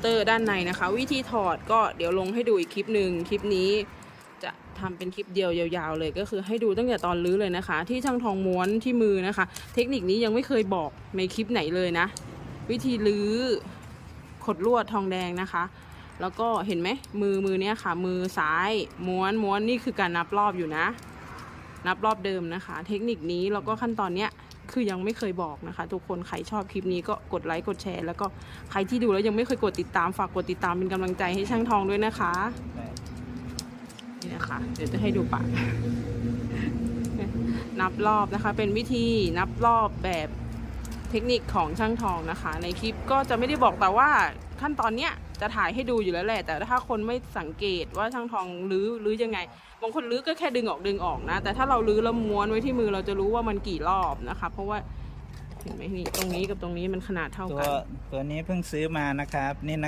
เตอร์ด้านในนะคะ วิธีถอดก็เดี๋ยวลงให้ดูอีกคลิปหนึ่งคลิปนี้จะทำเป็นคลิปเดียวยาวๆเลยก็คือให้ดูตั้งแต่ตอนรื้อเลยนะคะ ที่ช่างทองม้วนที่มือนะคะ เทคนิคนี้ยังไม่เคยบอกในคลิปไหนเลยนะ วิธีรื้อขดลวดทองแดงนะคะ แล้วก็เห็นไหมมือมือเนี้ยค่ะ มือซ้ายม้วนม้วนนี่คือการนับรอบอยู่นะ นับรอบเดิมนะคะ เทคนิคนี้แล้วก็ขั้นตอนเนี้ยคือยังไม่เคยบอกนะคะ ทุกคนใครชอบคลิปนี้ก็กดไลค์กดแชร์ แล้วก็ใครที่ดูแล้วยังไม่เคยกดติดตามฝากกดติดตามเป็นกำลังใจให้ช่างทองด้วยนะคะนี่นะคะ เดี๋ยวจะให้ดูปากนับรอบนะคะ เป็นวิธีนับรอบแบบเทคนิคของช่างทองนะคะ ในคลิปก็จะไม่ได้บอกแต่ว่าขั้นตอนเนี้ย จะถ่ายให้ดูอยู่แล้วแหละ แต่ถ้าคนไม่สังเกตว่าช่างทองรื้อรื้อยังไง บางคนรื้อก็แค่ดึงออกดึงออกนะ แต่ถ้าเรารื้อแล้วม้วนไว้ที่มือเราจะรู้ว่ามันกี่รอบนะคะ เพราะว่าเห็นไหมนี่ตรงนี้กับตรงนี้มันขนาดเท่าตัวกัน ตัวนี้เพิ่งซื้อมานะครับนี่นะ